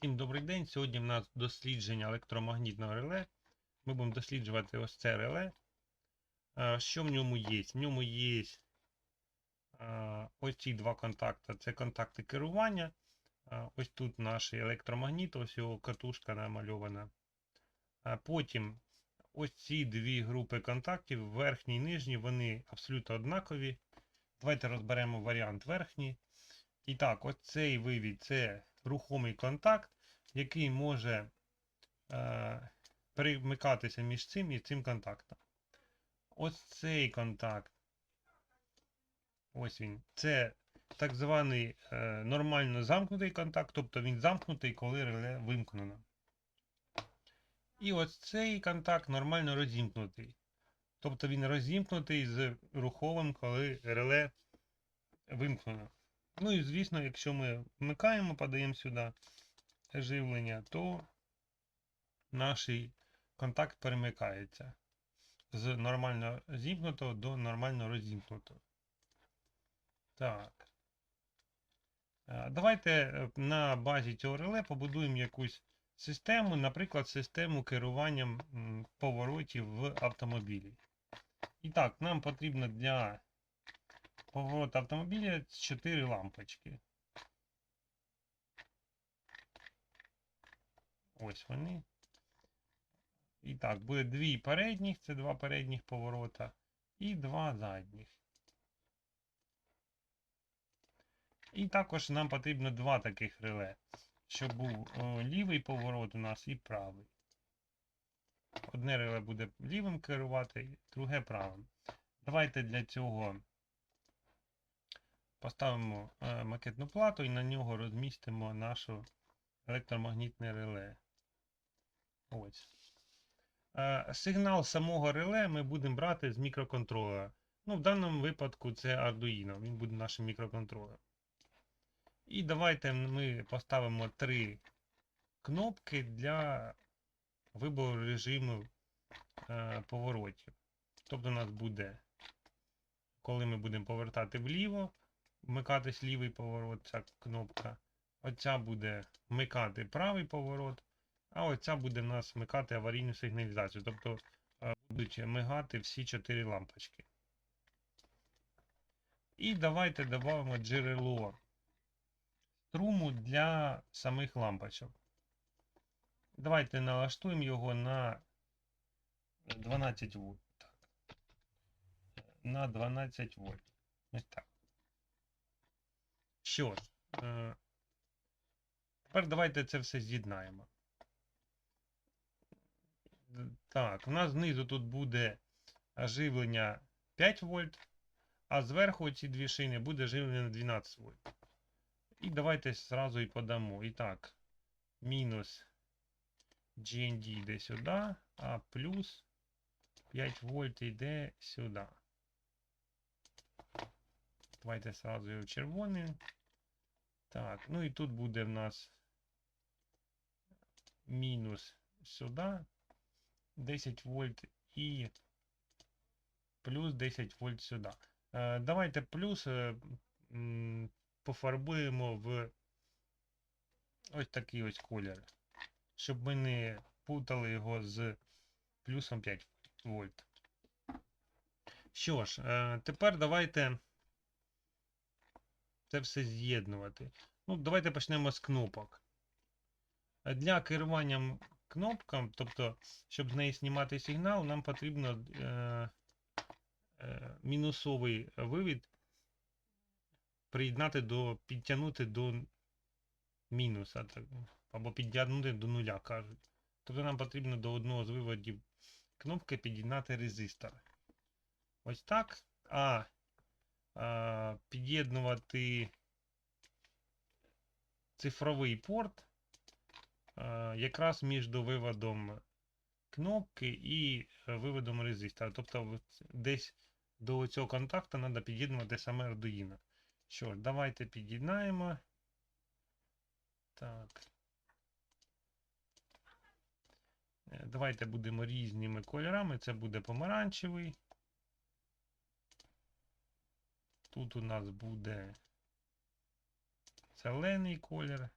Всім добрий день. Сьогодні в нас дослідження електромагнітного реле. Ми будемо досліджувати ось це реле. Що в ньому є? В ньому є ось ці два контакти. Це контакти керування. Ось тут наш електромагніт, ось його катушка намальована. Потім ось ці дві групи контактів, верхній і нижній, вони абсолютно однакові. Давайте розберемо варіант верхній. І так, ось цей вивід це рухомий контакт, який може е, перемикатися між цим і цим контактом. Ось цей контакт. Ось він. Це так званий е, нормально замкнутий контакт, тобто він замкнутий, коли реле вимкнено. І ось цей контакт нормально розімкнутий. Тобто він розімкнутий з руховим, коли реле вимкнено. Ну і звісно, якщо ми вмикаємо, подаємо сюди живлення, то наш контакт перемикається з нормально зімкнутого до нормально розімкнутого. Так. Е, Давайте е, на базі цього реле побудуємо якусь систему, наприклад, систему керуванням поворотів в автомобілі. І так, нам потрібно для поворот автомобіля 4 лампочки. Ось вони. І так, буде дві передніх, це два передніх поворота, і два задніх. І також нам потрібно два таких реле, щоб був о, лівий поворот у нас і правий. Одне реле буде лівим керувати, друге правим. Давайте для цього поставимо е, макетну плату і на нього розмістимо наше електромагнітне реле. Ось. Е, Сигнал самого реле ми будемо брати з мікроконтролера. Ну, в даному випадку це Arduino, він буде нашим мікроконтролером. І давайте ми поставимо три кнопки для вибору режиму е, поворотів. Тобто у нас буде, коли ми будемо повертати вліво, вмикатись лівий поворот, ця кнопка. Оця буде вмикати правий поворот, а оця буде в нас вмикати аварійну сигналізацію. Тобто е, будуть мигати всі чотири лампочки. І давайте додамо джерело струму для самих лампочок. Давайте налаштуємо його на 12 вольт. На 12 вольт. Ось так. Що ж, е, тепер давайте це все з'єднаємо. Так, у нас знизу тут буде живлення 5 вольт, а зверху ці дві шини буде живлення 12 вольт. І давайте зразу і подамо. І так, мінус GND йде сюди, а плюс 5 вольт йде сюди. Давайте сразу його червоним. Так, ну і тут буде в нас мінус сюди 10 вольт і плюс 10 вольт сюди. Е, давайте плюс е, пофарбуємо в ось такий ось колір, щоб ми не путали його з плюсом 5 вольт. Що ж, е, тепер давайте це все з'єднувати. Ну, давайте почнемо з кнопок. Е, Для керування кнопкам, тобто, щоб з неї знімати сигнал, нам потрібно е, е, мінусовий вивід приєднати до, підтягнути до мінуса, так, або підтягнути до нуля, кажуть. Тобто нам потрібно до одного з виводів кнопки під'єднати резистор. Ось так. А під'єднувати цифровий порт якраз між виводом кнопки і виводом резистора. Тобто десь до цього контакту треба під'єднувати саме Arduino. Що ж, давайте під'єднаємо. Так. Е, Давайте будемо різними кольорами. Це буде помаранчевий. Тут у нас буде зелений колір.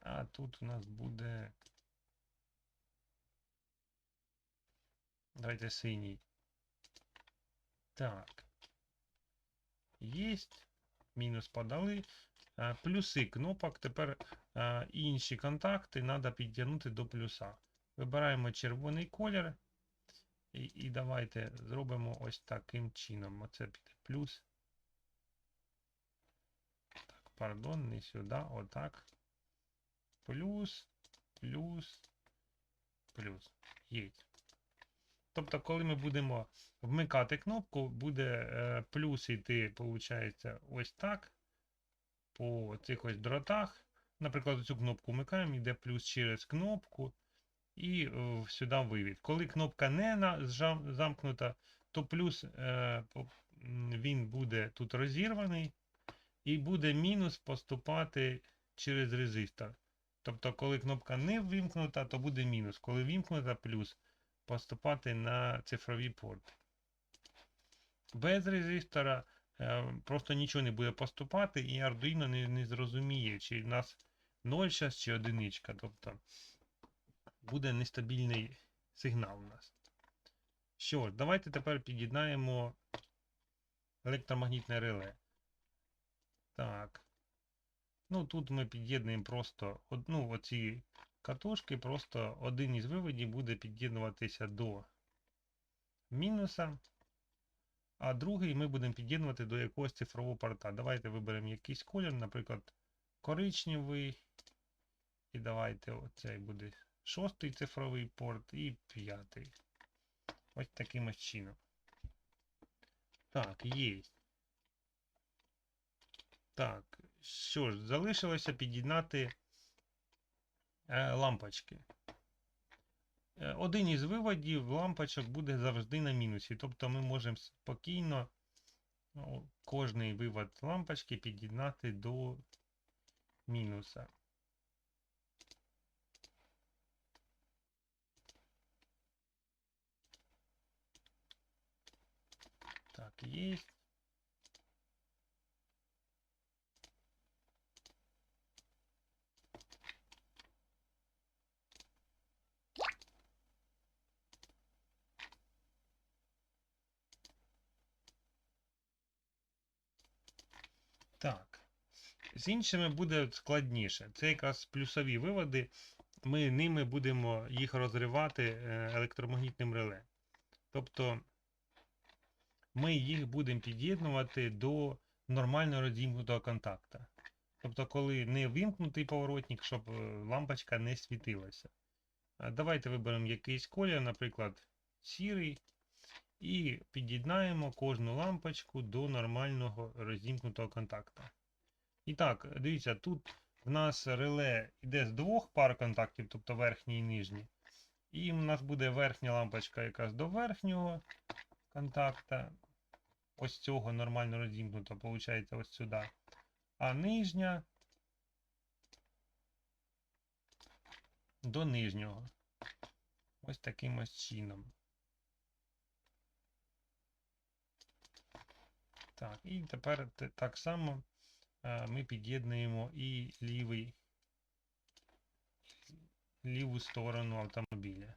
А тут у нас буде. Давайте синій. Так. Єсть. Мінус подали. Плюси кнопок. Тепер інші контакти треба підтягнути до плюса. Вибираємо червоний колір. І, і давайте зробимо ось таким чином. Оце піде плюс. Так, пардон, не сюди, отак. Плюс, плюс, плюс. Є. Тобто, коли ми будемо вмикати кнопку, буде е, плюс йти, виходить, ось так. По цих ось дротах. Наприклад, цю кнопку вмикаємо, йде плюс через кнопку і е, сюди вивід. Коли кнопка не замкнута, то плюс е, він буде тут розірваний, і буде мінус поступати через резистор. Тобто, коли кнопка не вимкнута, то буде мінус. Коли вимкнута, плюс поступати на цифрові порти. Без резистора е, просто нічого не буде поступати, і Arduino не, не зрозуміє, чи в нас 0 щас, чи одиничка. Тобто буде нестабільний сигнал у нас. Що ж, давайте тепер під'єднаємо електромагнітне реле. Так. Ну, тут ми під'єднуємо просто одну оці катушки, просто один із виводів буде під'єднуватися до мінуса, а другий ми будемо під'єднувати до якогось цифрового порта. Давайте виберемо якийсь колір, наприклад, коричневий. І давайте оцей буде шостий цифровий порт і п'ятий. Ось таким чином. Так, є. Так, що ж, залишилося під'єднати е, лампочки. Е, Один із виводів лампочок буде завжди на мінусі. Тобто ми можемо спокійно ну, кожний вивод лампочки під'єднати до мінуса. Есть. Так. З іншими буде складніше. Це якраз плюсові виводи. Ми ними будемо їх розривати е, електромагнітним реле. Тобто ми їх будемо під'єднувати до нормально розімкнутого контакта. Тобто, коли не вимкнутий поворотник, щоб е, лампочка не світилася. Давайте виберемо якийсь колір, наприклад, сірий, і під'єднаємо кожну лампочку до нормального розімкнутого контакта. І так, дивіться, тут в нас реле йде з двох пар контактів, тобто верхній і нижній. І в нас буде верхня лампочка якраз до верхнього контакта. Ось цього нормально розімкнуто, виходить, ось сюди. А нижня до нижнього. Ось таким ось чином. Так, і тепер так само е, ми під'єднуємо і лівий, ліву сторону автомобіля.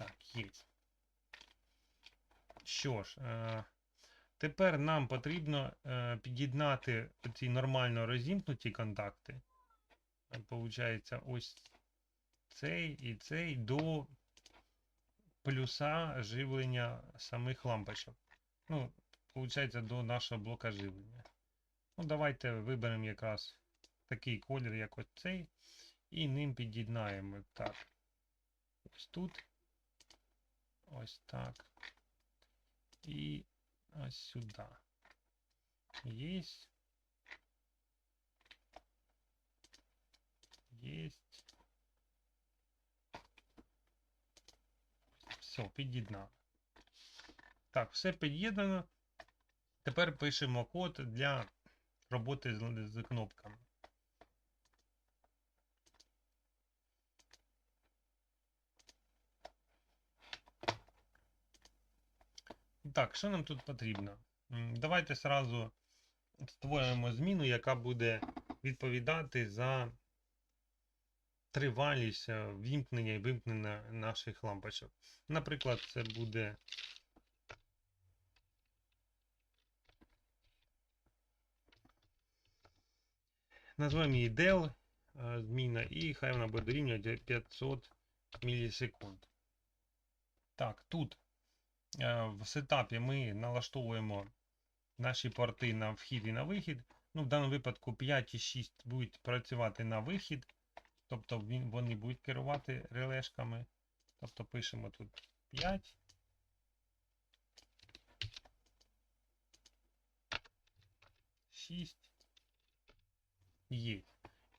Так, є. Що ж, е, тепер нам потрібно е, під'єднати ці нормально розімкнуті контакти. Е, Получається, ось цей і цей до плюса живлення самих лампочок. Ну, получається, до нашого блока живлення. Ну, давайте виберемо якраз такий колір, як ось цей, і ним під'єднаємо. Так. Ось тут. Ось так. І ось сюди. Єсть. Єсть. Все, під'єднали. Так, все під'єднано. Тепер пишемо код для роботи з, з кнопками. Так, що нам тут потрібно? Давайте сразу створимо зміну, яка буде відповідати за тривалість е, вімкнення і вимкнення наших лампочок. Наприклад, це буде назвемо її del е, зміна, і хай вона буде дорівнювати 500 мілісекунд. Так, тут в сетапі ми налаштовуємо наші порти на вхід і на вихід. Ну, в даному випадку 5 і 6 будуть працювати на вихід, тобто вони будуть керувати релешками. Тобто пишемо тут 5. Шість є.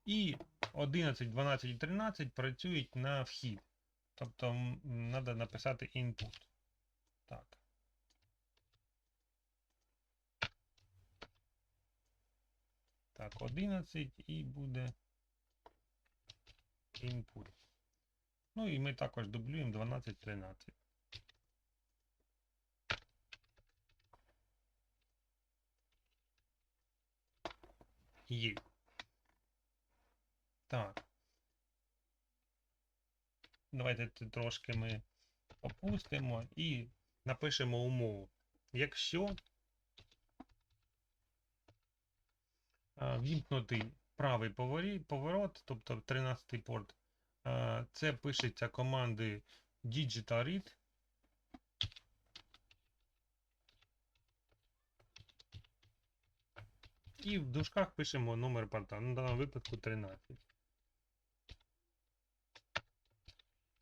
І 11, 12 і 13 працюють на вхід. Тобто треба написати input. Так. Так, 11 і буде input. Ну і ми також дублюємо 12, 13. Є. Так. Давайте трошки ми опустимо і напишемо умову. Якщо а, вімкнутий правий поворот, тобто 13-й порт, це пишеться командою digital read. І в дужках пишемо номер порта, ну, в даному випадку 13.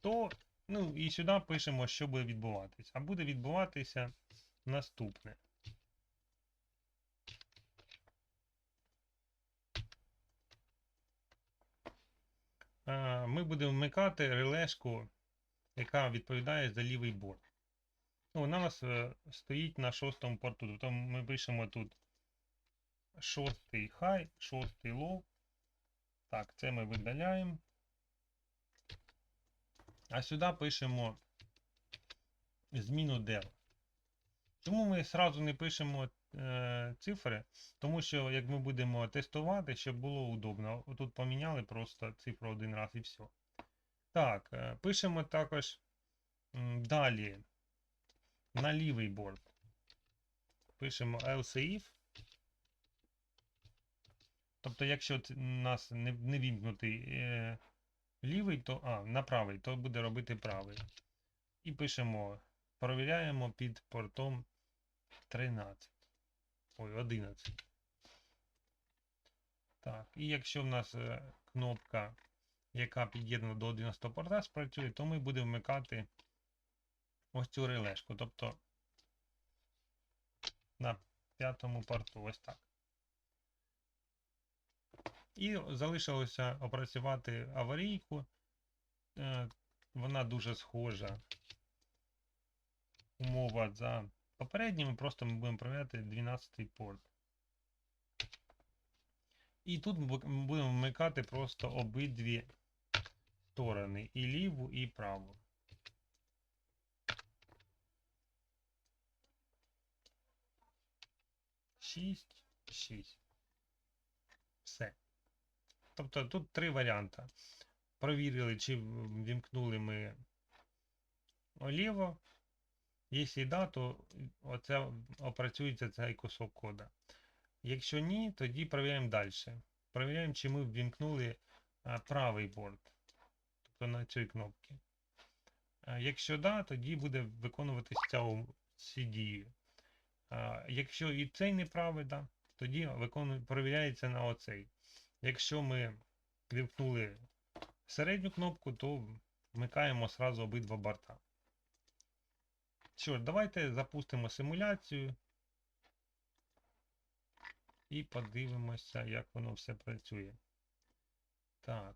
То, ну і сюди пишемо, що буде відбуватися. А буде відбуватися наступне. Ми будемо вмикати релешку, яка відповідає за лівий борт. Ну, Вона у нас е, стоїть на шостому порту. Тобто ми пишемо тут шостий high, шостий low. Так, це ми видаляємо. А сюди пишемо зміну del. Чому ми одразу не пишемо е, цифри? Тому що як ми будемо тестувати, щоб було удобно. Тут поміняли просто цифру один раз і все. Так, е, пишемо також далі на лівий борт. Пишемо else if. Тобто, якщо у нас не, не вімкнутий е, лівий, то а, на правий, то буде робити правий. І пишемо, провіряємо під портом 13. Ой, 11. Так, і якщо в нас е, кнопка, яка під'єднана до 11 порта, спрацює, то ми будемо вмикати ось цю релешку. Тобто на п'ятому порту, ось так. І залишилося опрацювати аварійку. Е, Вона дуже схожа. Умова за попередніми, просто ми будемо провіряти 12 порт. І тут ми будемо вмикати просто обидві сторони, і ліву, і праву. Шість, шість. Все. Тобто тут три варіанти. Провірили, чи вімкнули ми оліво. Якщо да, то оце опрацюється цей кусок кода. Якщо ні, тоді перевіряємо далі. Перевіряємо, чи ми ввімкнули правий борт. Тобто на цій кнопці. А, Якщо да, тоді буде виконуватися ця ці дії. Якщо і цей неправий, да, тоді виконує, перевіряється на оцей. Якщо ми вімкнули середню кнопку, то вмикаємо сразу обидва борта. Що ж, давайте запустимо симуляцію і подивимося, як воно все працює. Так.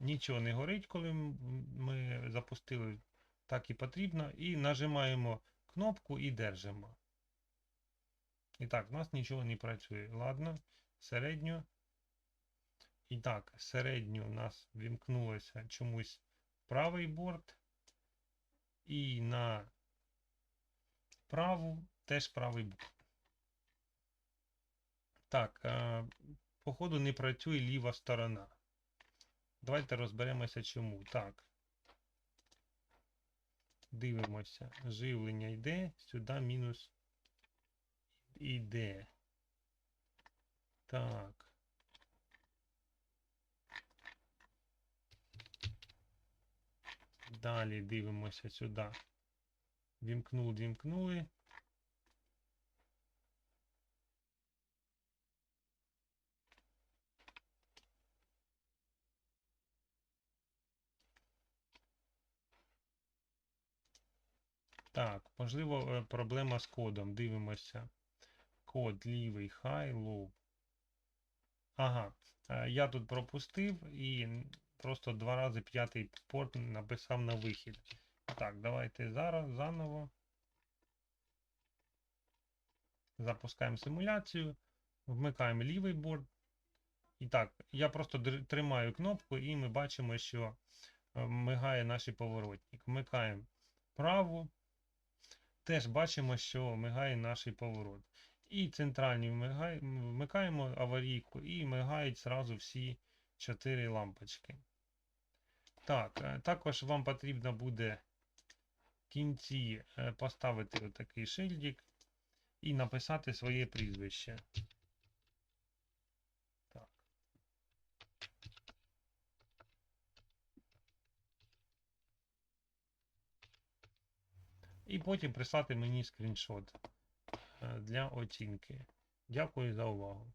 Нічого не горить, коли ми запустили так і потрібно. І нажимаємо кнопку і держимо. І так, у нас нічого не працює. Ладно, середню. І так, середню у нас вімкнулося чомусь правий борт. І на праву, теж правий борт. Так, е, походу не працює ліва сторона. Давайте розберемося чому. Так. Дивимося. Живлення йде, сюди мінус іде. Так. Далі дивимося сюди. Вімкнули, вімкнули. Так, можливо, е, проблема з кодом. Дивимося. Код лівий, high, low. Ага, е, я тут пропустив і просто два рази п'ятий порт написав на вихід. Так, давайте зараз заново. Запускаємо симуляцію. Вмикаємо лівий борт. І так, я просто тримаю кнопку, і ми бачимо, що е, мигає наш поворотник. Вмикаємо праву. Теж бачимо, що мигає наш поворот. І центральні вмигай- вмикаємо аварійку і мигають зразу всі чотири лампочки. Так, е, також вам потрібно буде в кінці е, поставити отакий шильдик і написати своє прізвище. Так. І потім прислати мені скріншот е, для оцінки. Дякую за увагу.